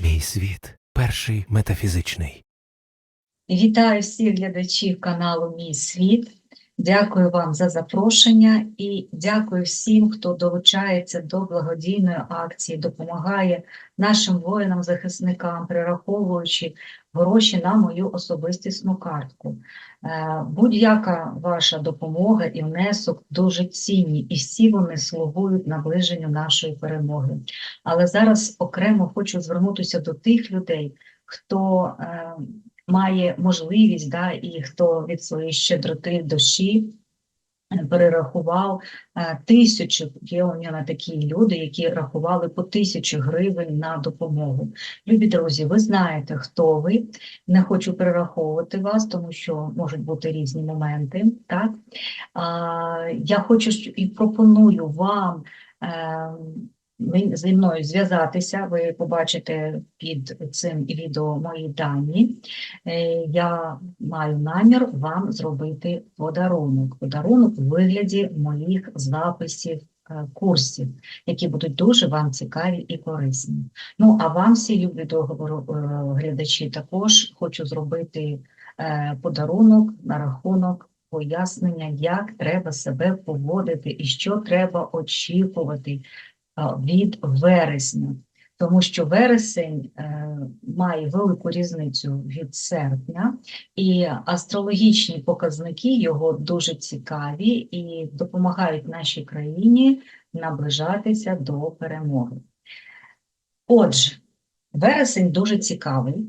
Мій світ перший метафізичний. Вітаю всіх глядачів каналу Мій світ. Дякую вам за запрошення і дякую всім, хто долучається до благодійної акції, допомагає нашим воїнам-захисникам, перераховуючи гроші на мою особистісну картку. Е, Будь-яка ваша допомога і внесок дуже цінні, і всі вони слугують наближенню нашої перемоги. Але зараз окремо хочу звернутися до тих людей, хто е, має можливість, да, і хто від своєї щедроти душі е, перерахував е, тисячу, є у мене такі люди, які рахували по тисячу гривень на допомогу. Любі друзі, ви знаєте, хто ви. Не хочу перераховувати вас, тому що можуть бути різні моменти. Так? Я хочу і пропоную вам. Зі мною зв'язатися, ви побачите під цим відео мої дані. Е, Я маю намір вам зробити подарунок. Подарунок у вигляді моїх записів е, курсів, які будуть дуже вам цікаві і корисні. Ну, а вам, всі любі договору е, глядачі, також хочу зробити подарунок на рахунок пояснення, як треба себе поводити і що треба очікувати від вересня, тому що вересень е, має велику різницю від серпня, і астрологічні показники його дуже цікаві і допомагають нашій країні наближатися до перемоги. Отже, вересень дуже цікавий,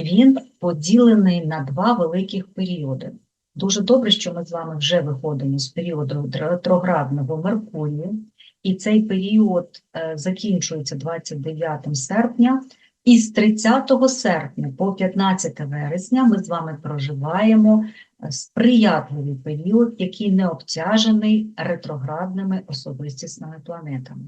він поділений на два великих періоди. Дуже добре, що ми з вами вже виходимо з періоду ретроградного Меркурію, і цей період е, закінчується 29 серпня, і з 30 серпня по 15 вересня ми з вами проживаємо сприятливий період, який не обтяжений ретроградними особистісними планетами.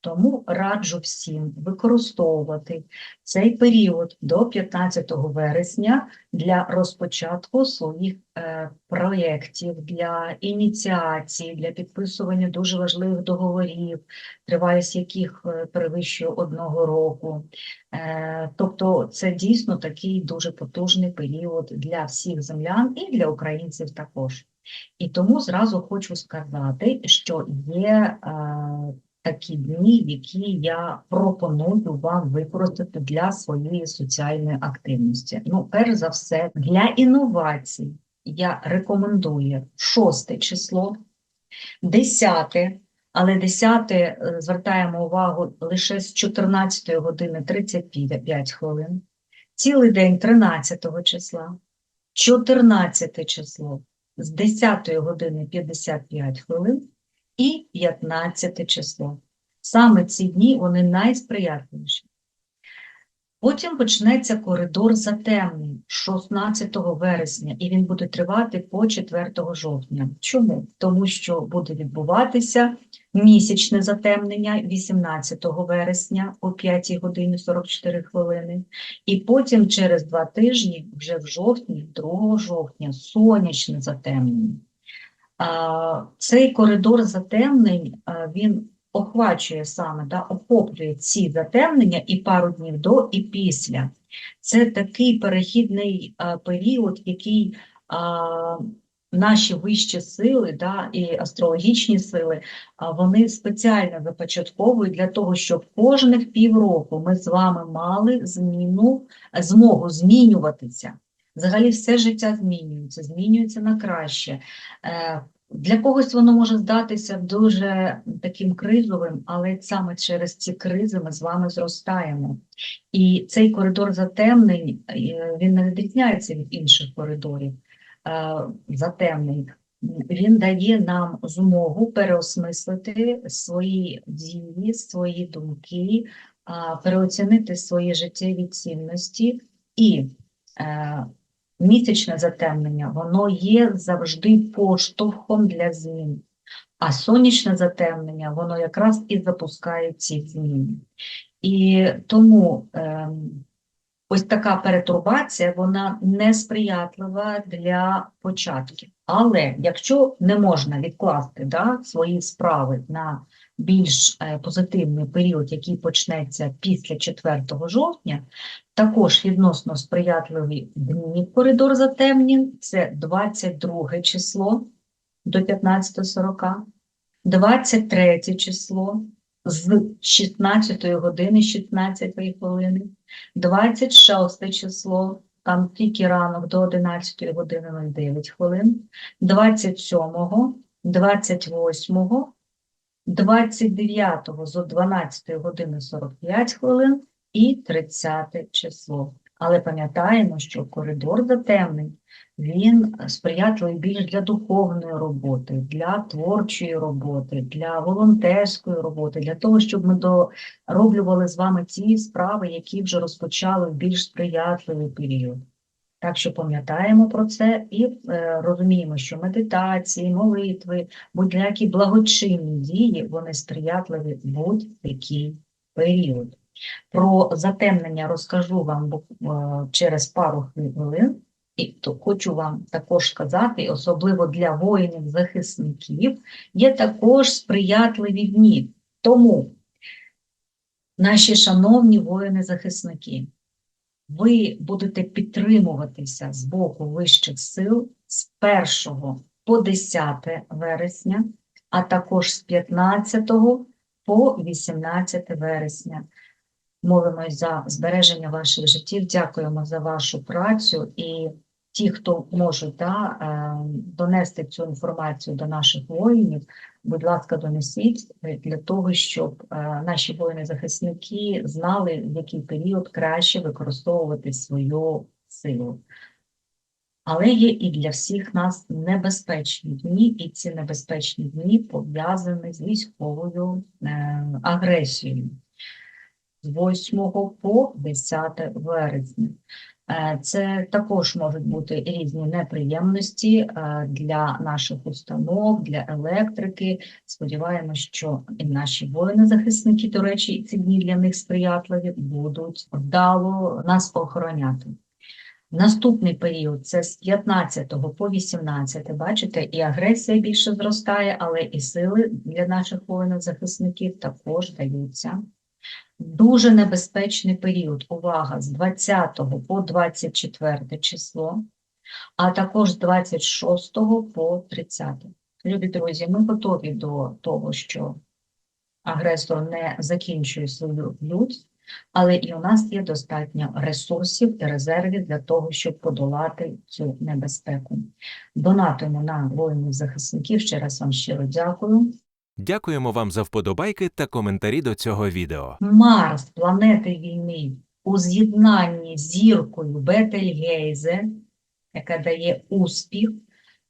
Тому раджу всім використовувати цей період до 15 вересня для розпочатку своїх е, проєктів, для ініціації, для підписування дуже важливих договорів, тривалість яких е, перевищує одного року. Е, тобто це дійсно такий дуже потужний період для всіх землян і для українців також. І тому зразу хочу сказати, що є е, такі дні, які я пропоную вам використати для своєї соціальної активності. Ну, перш за все, для інновацій я рекомендую шосте число, десяте, але десяте е, звертаємо увагу лише з 14 години 35 хвилин, цілий день 13 числа, 14 число з 10 години 55 хвилин і 15 число. Саме ці дні вони найсприятливіші. Потім почнеться коридор затемнень 16 вересня, і він буде тривати по 4 жовтня. Чому? Тому що буде відбуватися місячне затемнення 18 вересня о 5 годині 44 хвилини, і потім через два тижні, вже в жовтні, 2 жовтня, сонячне затемнення. Цей коридор затемнень він охвачує саме, да, охоплює ці затемнення і пару днів до, і після. Це такий перехідний період, який наші вищі сили да, і астрологічні сили вони спеціально започатковують для того, щоб кожних півроку ми з вами мали зміну, змогу змінюватися. Взагалі все життя змінюється, змінюється на краще. Е, Для когось воно може здатися дуже таким кризовим, але саме через ці кризи ми з вами зростаємо. І цей коридор затемнень, е, він не відрізняється від інших коридорів е, затемнень. Він дає нам змогу переосмислити свої дії, свої думки, переоцінити свої життєві цінності і е, місячне затемнення, воно є завжди поштовхом для змін. А сонячне затемнення, воно якраз і запускає ці зміни. І тому ем, ось така перетурбація, вона несприятлива для початків. Але якщо не можна відкласти да, свої справи на більш е, позитивний період, який почнеться після 4 жовтня, також відносно сприятливі дні коридор затемнень – це 22 число до 15.40, 23 число з 16 години 16 хвилини, 26 число, там тільки ранок до 11 години 09 хвилин, 27, 28, 29 з 12 години 45 хвилин і 30 число. Але пам'ятаємо, що коридор затемнень, він сприятливий більш для духовної роботи, для творчої роботи, для волонтерської роботи, для того, щоб ми дороблювали з вами ті справи, які вже розпочали в більш сприятливий період. Так що пам'ятаємо про це і е, розуміємо, що медитації, молитви, будь-які благочинні дії, вони сприятливі будь-який період. Про затемнення розкажу вам е, через пару хвилин. І то хочу вам також сказати, особливо для воїнів-захисників, є також сприятливі дні. Тому, наші шановні воїни-захисники, ви будете підтримуватися з боку вищих сил з 1 по 10 вересня, а також з 15 по 18 вересня. Молимось за збереження ваших життів, дякуємо за вашу працю. І ті, хто можуть да, е, донести цю інформацію до наших воїнів, будь ласка, донесіть для того, щоб е, наші воїни-захисники знали, в який період краще використовувати свою силу. Але є і для всіх нас небезпечні дні, і ці небезпечні дні пов'язані з військовою е, агресією з 8 по 10 вересня. Е, Це також можуть бути різні неприємності е, для наших установ, для електрики. Сподіваємось, що і наші воїни-захисники, до речі, ці дні для них сприятливі, будуть вдало нас охороняти. Наступний період це з 15 по 18, бачите, і агресія більше зростає, але і сили для наших воїнів-захисників також даються. Дуже небезпечний період, увага, з 20 по 24 число, а також з 26 по 30. Любі друзі, ми готові до того, що агресор не закінчує свою лють, але і у нас є достатньо ресурсів і резервів для того, щоб подолати цю небезпеку. Донатимо на воїнів-захисників. Ще раз вам щиро дякую. Дякуємо вам за вподобайки та коментарі до цього відео. Марс, планети війни, у з'єднанні з зіркою Бетельгейзе, яка дає успіх,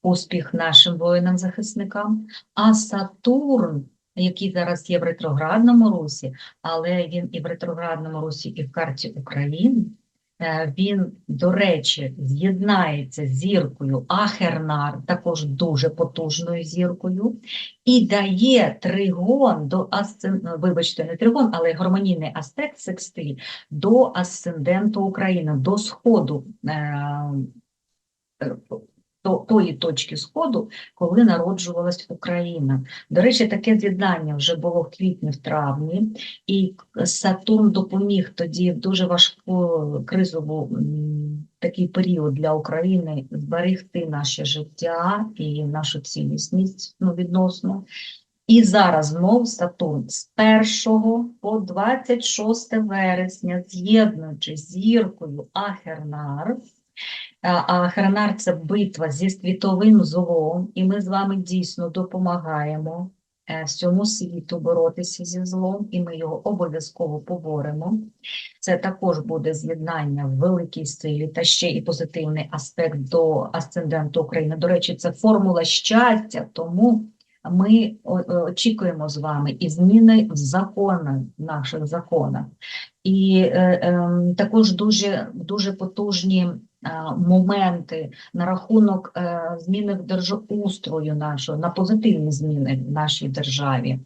успіх нашим воїнам-захисникам, а Сатурн, який зараз є в ретроградному русі, але він і в ретроградному русі, і в карті України, він, до речі, з'єднається з зіркою Ахернар, також дуже потужною зіркою, і дає тригон до асцен... вибачте, не тригон, але гармонійний аспект секстиль до асценденту України, до сходу е... е, тої точки сходу, коли народжувалась Україна. До речі, таке з'єднання вже було в квітні, в травні, і Сатурн допоміг тоді в дуже важку кризову такий період для України зберегти наше життя і нашу цілісність ну, відносно. І зараз знов Сатурн з 1 по 26 вересня, з'єднуючи зіркою Ахернар, а Ахернар – це битва зі світовим злом, і ми з вами дійсно допомагаємо е, всьому світу боротися зі злом, і ми його обов'язково поборемо. Це також буде з'єднання в великій силі та ще і позитивний аспект до асценденту України. До речі, це формула щастя, тому ми очікуємо з вами і зміни в законах, наших законах. І е, ем, також дуже, дуже потужні е, моменти на рахунок е, зміни в держоустрою нашого, на позитивні зміни в нашій державі.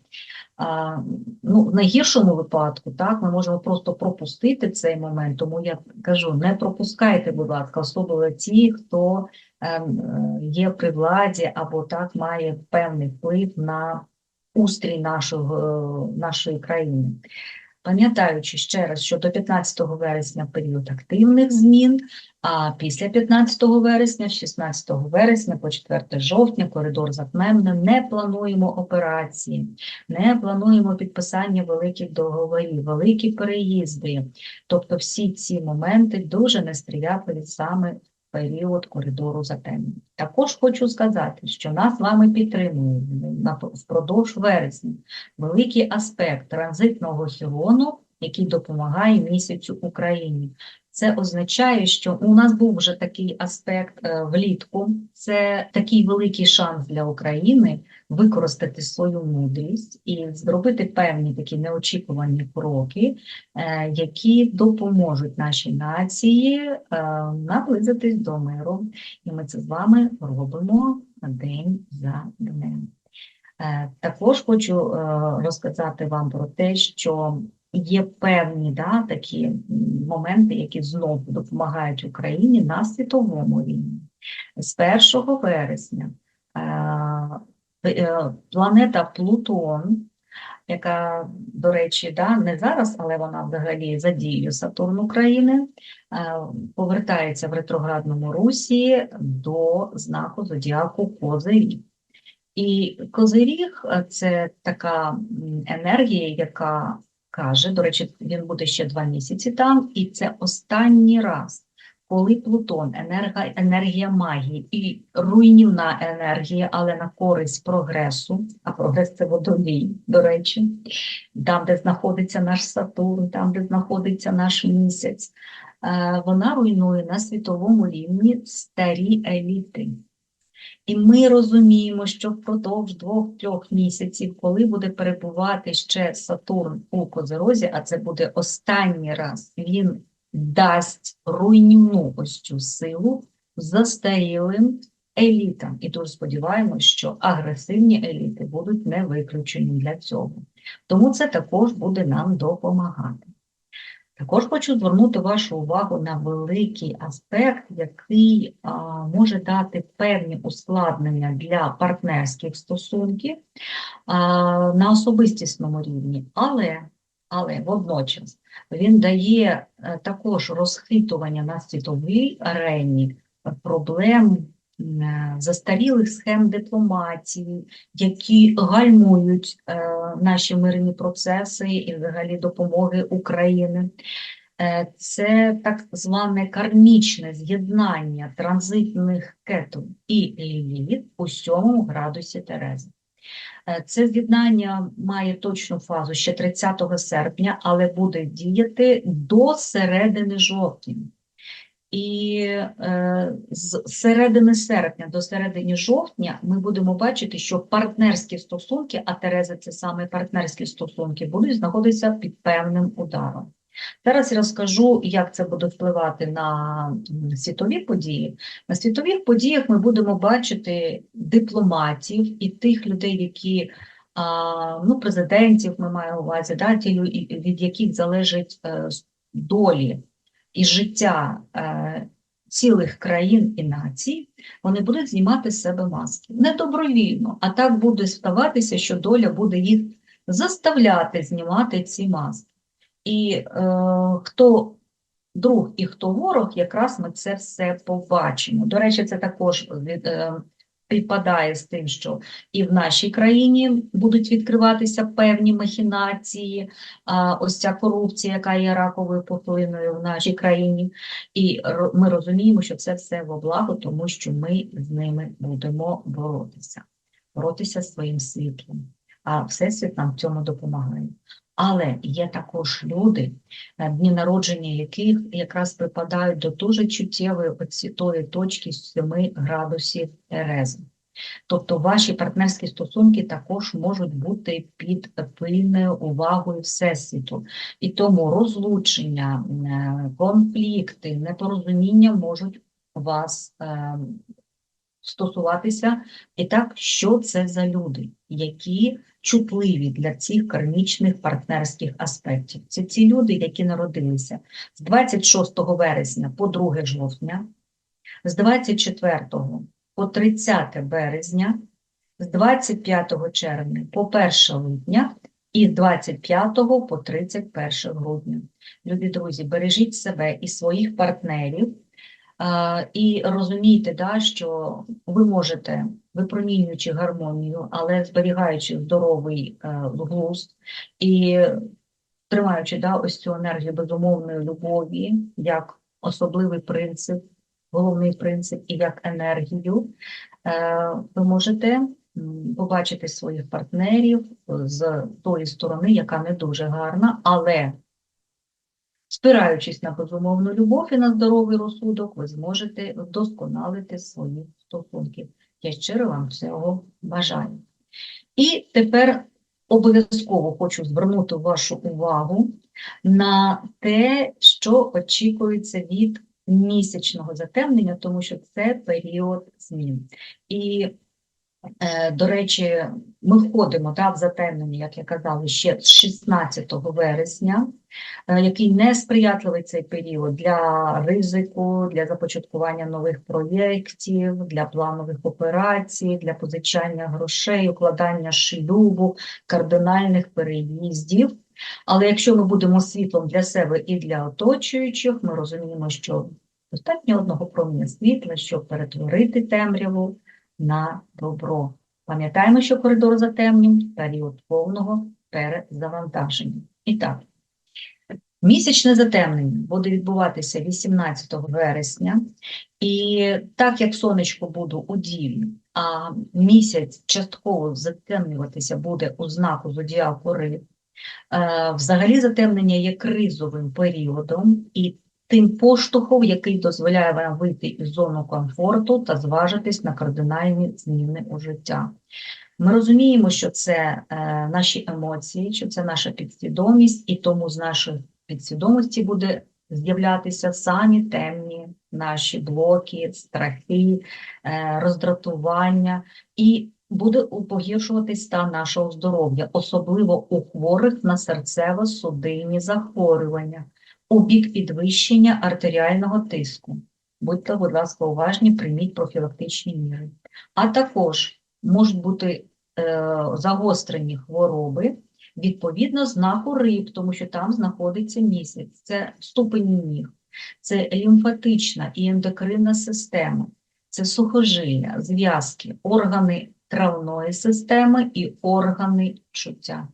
Ну, в найгіршому випадку, так, ми можемо просто пропустити цей момент, тому я кажу, не пропускайте, будь ласка, особливо ті, хто ем, е, є при владі або так має певний вплив на устрій нашого, нашої країни. Пам'ятаючи ще раз, що до 15 вересня період активних змін, а після 15 вересня, з 16 вересня по 4 жовтня коридор затмемно, не плануємо операції, не плануємо підписання великих договорів, великі переїзди. Тобто всі ці моменти дуже несприятливі саме період коридору затемнення. Також хочу сказати, що нас з вами підтримує впродовж вересня великий аспект транзитного хірону, який допомагає місяцю Україні. Це означає, що у нас був вже такий аспект е, влітку. Це такий великий шанс для України використати свою мудрість і зробити певні такі неочікувані кроки, е, які допоможуть нашій нації е, наблизитись до миру. І ми це з вами робимо день за днем. Також хочу розказати вам про те, що є певні да, такі моменти, які знову допомагають Україні на світовому рівні. З 1 вересня е, е, планета Плутон, яка, до речі, да, не зараз, але вона взагалі за дією Сатурн України, е, повертається в ретроградному русі до знаку зодіаку Козиріг. І Козиріг це така енергія, яка каже, до речі, він буде ще два місяці там, і це останній раз, коли Плутон, енерга, енергія магії і руйнівна енергія, але на користь прогресу, а прогрес це водолій, до речі, там, де знаходиться наш Сатурн, там, де знаходиться наш місяць, е, вона руйнує на світовому рівні старі еліти. І ми розуміємо, що впродовж двох-трьох місяців, коли буде перебувати ще Сатурн у Козерозі, а це буде останній раз, він дасть руйнівну ось цю силу застарілим елітам. І дуже сподіваємось, що агресивні еліти будуть не виключені для цього. Тому це також буде нам допомагати. Також хочу звернути вашу увагу на великий аспект, який а, може дати певні ускладнення для партнерських стосунків а, на особистісному рівні, але, але водночас він дає е, також розхитування на світовій арені проблем е, застарілих схем дипломатії, які гальмують е, наші мирні процеси і взагалі допомоги України. Е, Це так зване кармічне з'єднання транзитних кету і ліліт у сьомому градусі Терези. Е, Це з'єднання має точну фазу ще 30 серпня, але буде діяти до середини жовтня. І е, з середини серпня до середини жовтня ми будемо бачити, що партнерські стосунки, а Тереза це саме партнерські стосунки, будуть знаходитися під певним ударом. Зараз я розкажу, як це буде впливати на світові події. На світових подіях ми будемо бачити дипломатів і тих людей, які ну, президентів ми маємо увазі, да, ті, від яких залежить е, долі і життя е, цілих країн і націй, вони будуть знімати з себе маски. Не добровільно, а так буде ставатися, що доля буде їх заставляти знімати ці маски. І е, хто друг і хто ворог, якраз ми це все побачимо. До речі, це також від, е, співпадає з тим, що і в нашій країні будуть відкриватися певні махінації, ось ця корупція, яка є раковою пухлиною в нашій країні. І ми розуміємо, що це все во благо, тому що ми з ними будемо боротися, боротися своїм світлом. А Всесвіт нам в цьому допомагає. Але є також люди, дні народження яких якраз припадають до дуже чуттєвої оцітої точки 7 градусів Терези. Тобто ваші партнерські стосунки також можуть бути під пильною увагою Всесвіту. І тому розлучення, е, конфлікти, непорозуміння можуть вас е, стосуватися. І так, що це за люди, які чутливі для цих кармічних партнерських аспектів? Це ці люди, які народилися з 26 вересня по 2 жовтня, з 24 по 30 березня з 25 червня по 1 липня і з 25 по 31 грудня. Любі друзі, бережіть себе і своїх партнерів, і розумійте, да, що ви можете, випромінюючи гармонію, але зберігаючи здоровий е, глузд і тримаючи да, ось цю енергію безумовної любові як особливий принцип, головний принцип і як енергію, е, ви можете побачити своїх партнерів з тої сторони, яка не дуже гарна, але спираючись на безумовну любов і на здоровий розсудок, ви зможете вдосконалити свої стосунки. Я щиро вам цього бажаю. І тепер обов'язково хочу звернути вашу увагу на те, що очікується від місячного затемнення, тому що це період змін. І, до речі, ми входимо да, в затемнення, як я казала, ще з 16 вересня, е, який несприятливий цей період для ризику, для започаткування нових проєктів, для планових операцій, для позичання грошей, укладання шлюбу, кардинальних переїздів. Але якщо ми будемо світлом для себе і для оточуючих, ми розуміємо, що достатньо одного проміння світла, щоб перетворити темряву на добро. Пам'ятаємо, що коридор затемнень – період повного перезавантаження. І так, місячне затемнення буде відбуватися 18 вересня, і так як сонечко буде у Діві, а місяць частково затемнюватися буде у знаку зодіаку Риб, Е, Взагалі затемнення є кризовим періодом і тим поштовхом, який дозволяє вам вийти із зони комфорту та зважитись на кардинальні зміни у життя. Ми розуміємо, що це е, наші емоції, що це наша підсвідомість, і тому з нашої підсвідомості буде з'являтися самі темні наші блоки, страхи, е, роздратування. І буде погіршуватись стан нашого здоров'я, особливо у хворих на серцево-судинні захворювання, у бік підвищення артеріального тиску. Будьте, будь ласка, уважні, прийміть профілактичні міри. А також можуть бути е, загострені хвороби відповідно знаку риб, тому що там знаходиться місяць. Це ступені ніг, це лімфатична і ендокринна система, це сухожилля, зв'язки, органи травної системи і органи чуття.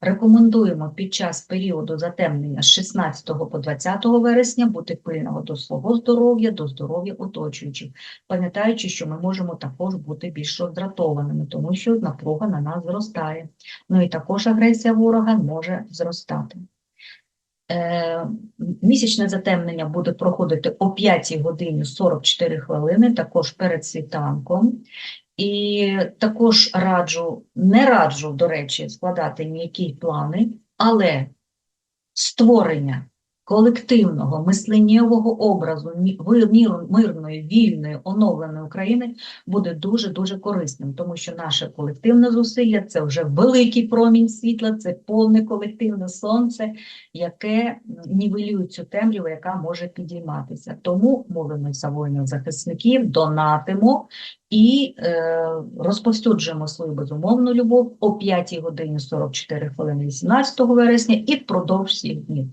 Рекомендуємо під час періоду затемнення з 16 по 20 вересня бути пильного до свого здоров'я, до здоров'я оточуючих, пам'ятаючи, що ми можемо також бути більш роздратованими, тому що напруга на нас зростає. Ну і також агресія ворога може зростати. Е, Місячне затемнення буде проходити о 5 годині 44 хвилини, також перед світанком. І також раджу, не раджу, до речі, складати ніякі плани, але створення колективного мисленнєвого образу мирної, вільної, оновленої України буде дуже-дуже корисним, тому що наше колективне зусилля – це вже великий промінь світла, це повне колективне сонце, яке нівелює цю темряву, яка може підійматися. Тому молимося воїнів захисників, донатимо і е, розповсюджуємо свою безумовну любов о 5 годині 44 хвилини 18 вересня і впродовж всіх днів.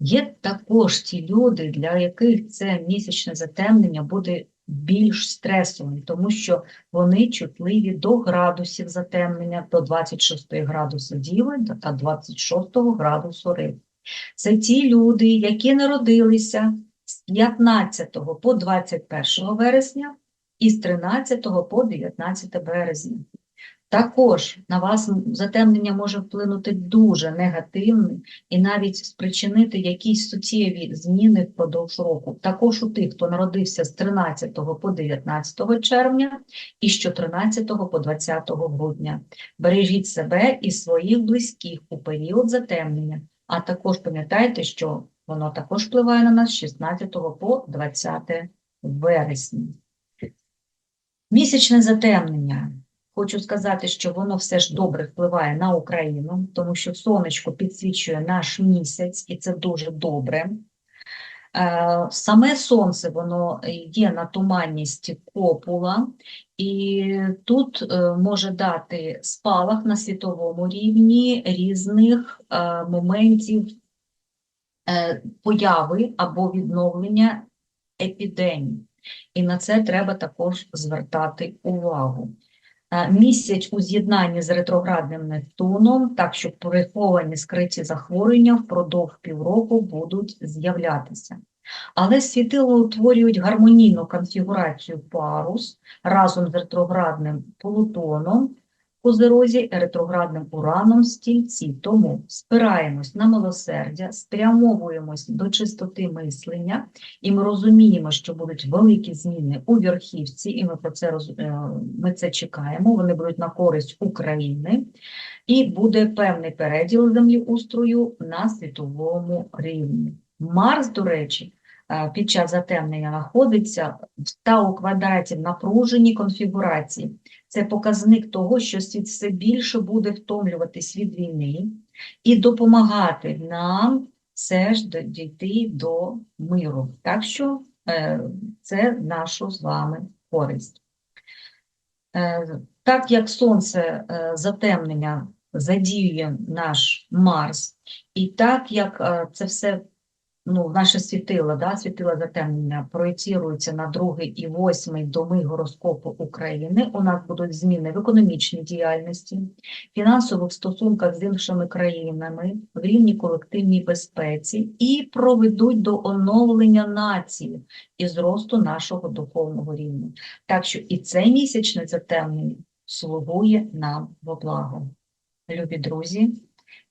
Є також ті люди, для яких це місячне затемнення буде більш стресовим, тому що вони чутливі до градусів затемнення, до 26 градусу Діви та 26 градусу Риб. Це ті люди, які народилися з 15 по 21 вересня і з 13 по 19 березня. Також на вас затемнення може вплинути дуже негативно і навіть спричинити якісь суттєві зміни впродовж року. Також у тих, хто народився з 13 по 19 червня і з 14 по 20 грудня. Бережіть себе і своїх близьких у період затемнення, а також пам'ятайте, що воно також впливає на нас з 16 по 20 вересня. Місячне затемнення. Хочу сказати, що воно все ж добре впливає на Україну, тому що сонечко підсвічує наш місяць, і це дуже добре. Е, Саме сонце, воно є на туманності копула, і тут е, може дати спалах на світовому рівні різних е, моментів появи або відновлення епідемій. І на це треба також звертати увагу. Е, Місяць у з'єднанні з ретроградним Нептуном, так що приховані скриті захворювання впродовж півроку будуть з'являтися. Але світило утворюють гармонійну конфігурацію парус разом з ретроградним Плутоном Козерозі ретроградним Ураном Стільці. Тому спираємось на милосердя, спрямовуємось до чистоти мислення, і ми розуміємо, що будуть великі зміни у верхівці, і ми про це е, ми це чекаємо. Вони будуть на користь України, і буде певний переділ землеустрою на світовому рівні. Марс, до речі, під час затемнення знаходиться тау квадраті в напруженій конфігурації. Це показник того, що світ все більше буде втомлюватись від війни і допомагати нам все ж дійти до миру. Так що е, це нашу з вами користь. Е, Так як сонце е, затемнення задіює наш Марс, і так як е, це все ну, наше світило, да, світило затемнення проєцірується на другий і восьмий доми гороскопу України. У нас будуть зміни в економічній діяльності, фінансових стосунках з іншими країнами, в рівні колективній безпеці і проведуть до оновлення нації і зросту нашого духовного рівня. Так що і це місячне затемнення слугує нам во благо. Любі друзі,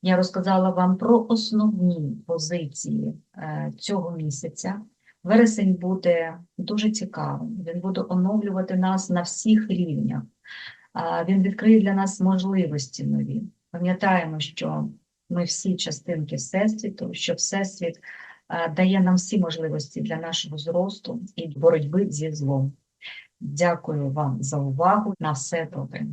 я розказала вам про основні позиції е, цього місяця. Вересень буде дуже цікавим. Він буде оновлювати нас на всіх рівнях. Він відкриє для нас можливості нові. Пам'ятаємо, що ми всі частинки Всесвіту, що Всесвіт е, дає нам всі можливості для нашого зросту і боротьби зі злом. Дякую вам за увагу. На все добре.